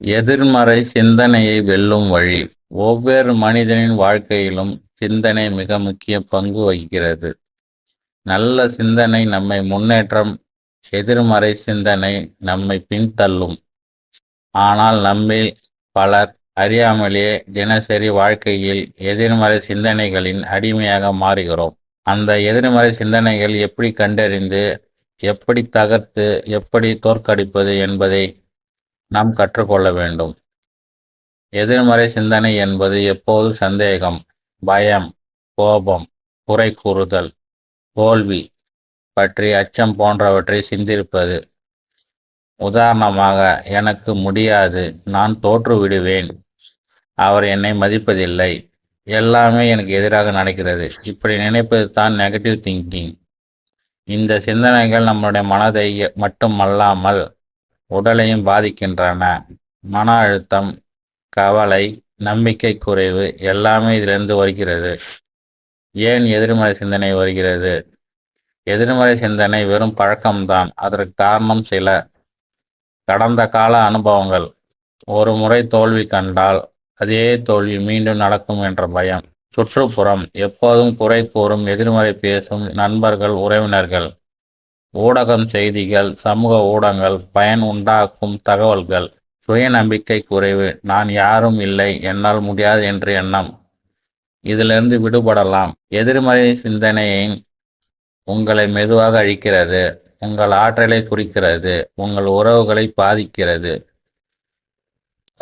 எதிர்மறை சிந்தனையை வெல்லும் வழி. ஒவ்வொரு மனிதனின் வாழ்க்கையிலும் சிந்தனை மிக முக்கிய பங்கு வகிக்கிறது. நல்ல சிந்தனை நம்மை முன்னேற்றம் எதிர்மறை சிந்தனை நம்மை பின்தள்ளும். ஆனால் நம்மில் பலர் அறியாமலேயே தினசரி வாழ்க்கையில் எதிர்மறை சிந்தனைகளின் அடிமையாக மாறுகிறோம். அந்த எதிர்மறை சிந்தனைகள் எப்படி கண்டறிந்து எப்படி தகர்த்து எப்படி தோற்கடிப்பது என்பதை நாம் கற்றுக்கொள்ள வேண்டும். எதிர்மறை சிந்தனை என்பது எப்போது சந்தேகம் பயம் கோபம் குறை கூறுதல் தோல்வி பற்றி அச்சம் போன்றவற்றை சிந்திருப்பது உதாரணமாக எனக்கு முடியாது நான் தோற்று விடுவேன் அவர் என்னை மதிப்பதில்லை எல்லாமே எனக்கு எதிராக நடக்கிறது. இப்படி நினைப்பது தான் நெகட்டிவ் திங்கிங் இந்த சிந்தனைகள் நம்முடைய மனதை மட்டுமல்லாமல் உடலையும் பாதிக்கின்றன. மன அழுத்தம் கவலை நம்பிக்கை குறைவு எல்லாமே இதிலிருந்து வருகிறது. ஏன் எதிர்மறை சிந்தனை வருகிறது? எதிர்மறை சிந்தனை வெறும் பழக்கம்தான். அதற்கு காரணம் சில. கடந்த கால அனுபவங்கள். ஒரு முறை தோல்வி கண்டால் அதே தோல்வி மீண்டும் நடக்கும் என்ற பயம். சுற்றுப்புறம். எப்போதும் குறை கூறும் எதிர்மறை பேசும் நண்பர்கள் உறவினர்கள். ஊடகம் செய்திகள் சமூக ஊடகங்கள் பயன் உண்டாக்கும் தகவல்கள். சுய நம்பிக்கை குறைவு. நான் யாரும் இல்லை. என்னால் முடியாது என்ற எண்ணம். இதிலிருந்து விடுபடலாம். எதிர்மறை சிந்தனையை உங்களை மெதுவாக அழிக்கிறது. உங்கள் ஆற்றலை குறிக்கிறது. உங்கள் உறவுகளை பாதிக்கிறது.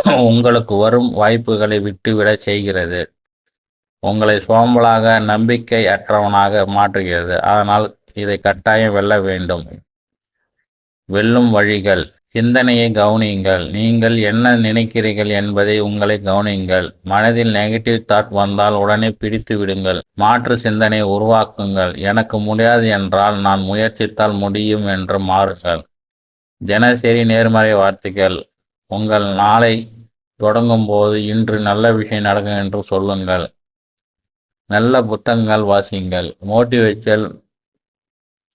உங்களுக்கு வரும் வாய்ப்புகளை விட்டுவிட செய்கிறது. உங்களை சோம்பலாக நம்பிக்கை அற்றவனாக மாற்றுகிறது. அதனால் இதை கட்டாயம் வெல்ல வேண்டும். வெல்லும் வழிகள். சிந்தனையை கவனியுங்கள். நீங்கள் என்ன நினைக்கிறீர்கள் என்பதை உங்களை கவனியுங்கள். மனதில் நெகட்டிவ் தாட் வந்தால் உடனே பிடித்து விடுங்கள். மாற்று சிந்தனை உருவாக்குங்கள். எனக்கு முடியாது என்றால் நான் முயற்சித்தால் முடியும் என்று மாறுங்கள். தினசரி நேர்மறை வார்த்தைகள். உங்கள் நாளை தொடங்கும் போது இன்று நல்ல விஷயம் நடக்கும் என்று சொல்லுங்கள். நல்ல புத்தகங்கள் வாசியுங்கள். மோட்டிவேஷனல்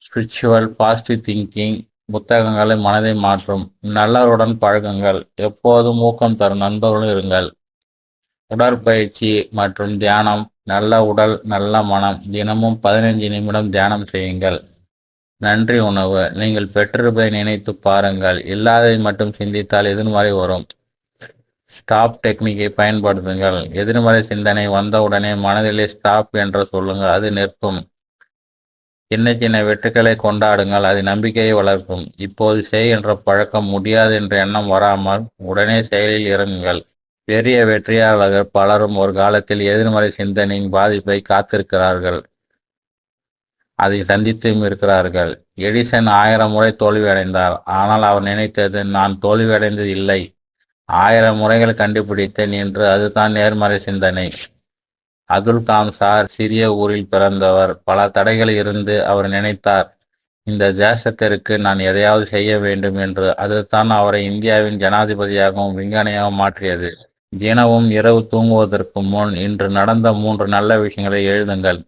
ஸ்பிரிச்சுவல் பாசிட்டிவ் திங்கிங் புத்தகங்களை மனதை மாற்றும். நல்லவருடன் பழகுங்கள். எப்போதும் ஊக்கம் தரும் நண்பர்களும் இருங்கள். உடற்பயிற்சி மற்றும் தியானம் நல்ல உடல் நல்ல மனம். தினமும் பதினைஞ்சு நிமிடம் தியானம் செய்யுங்கள். நன்றி உணவு. நீங்கள் பெற்றிருப்பதை நினைத்து பாருங்கள். இல்லாததை மட்டும் சிந்தித்தால் எதிர்மறை வரும். ஸ்டாப் டெக்னிக்கை பயன்படுத்துங்கள். எதிர்மறை சிந்தனை வந்தவுடனே மனதிலே ஸ்டாப் என்று சொல்லுங்கள் அது நிற்கும். சின்ன சின்ன வெற்றுக்களை கொண்டாடுங்கள் அது நம்பிக்கையை வளர்க்கும். இப்போது செய் என்ற பழக்கம் முடியாது என்ற எண்ணம் வராமல் உடனே செயலில் இறங்குங்கள். பெரிய வெற்றியாளர்கள் பலரும் ஒரு காலத்தில் எதிர்மறை சிந்தனையின் பாதிப்பை காத்திருக்கிறார்கள். அதை சந்தித்தும் இருக்கிறார்கள். எடிசன் ஆயிரம் முறை தோல்வியடைந்தார். ஆனால் அவர் நினைத்தது நான் தோல்வியடைந்தது இல்லை ஆயிரம் முறைகள் கண்டுபிடித்தேன் என்று. அதுதான் நேர்மறை சிந்தனை. அதுல் காம் சார் சிறிய ஊரில் பிறந்தவர். பல தடைகள் இருந்து அவர் நினைத்தார். இந்த தேசத்திற்கு நான் எதையாவது செய்ய வேண்டும் என்று. அதுதான் அவரை இந்தியாவின் ஜனாதிபதியாகவும் விஞ்ஞானியாகவும் மாற்றியது. தினமும் இரவு தூங்குவதற்கு முன் இன்று நடந்த மூன்று நல்ல விஷயங்களை எழுதுங்கள்.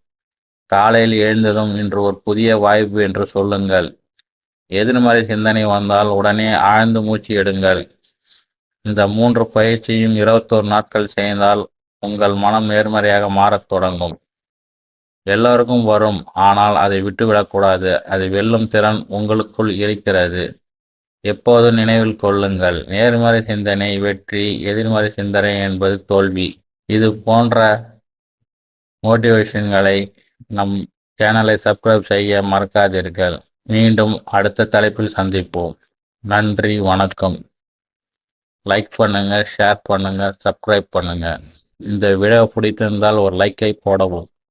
காலையில் எழுந்ததும் இன்று ஒரு புதிய வாய்ப்பு என்று சொல்லுங்கள். எதிர்மறை சிந்தனை வந்தால் உடனே ஆழ்ந்து மூச்சு எடுங்கள். இந்த மூன்று பயிற்சியும் இருபத்தோரு நாட்கள் செய்தால் உங்கள் மனம் நேர்மறையாக மாறத் தொடங்கும். எல்லோருக்கும் வரும் ஆனால் அதை விட்டுவிடக்கூடாது அது வெல்லும் திறன் உங்களுக்குள் இருக்கிறது. எப்போதும் நினைவில் கொள்ளுங்கள். நேர்மறை சிந்தனை வெற்றி எதிர்மறை சிந்தனை என்பது தோல்வி. இது போன்ற மோட்டிவேஷன்களை நம் சேனலை சப்ஸ்கிரைப் செய்ய மறக்காதீர்கள். மீண்டும் அடுத்த தலைப்பில் சந்திப்போம். நன்றி வணக்கம். லைக் பண்ணுங்க ஷேர் பண்ணுங்க சப்ஸ்கிரைப் பண்ணுங்க. இந்த வீடியோ பிடித்திருந்தால் ஒரு லைக்கை போடவும்.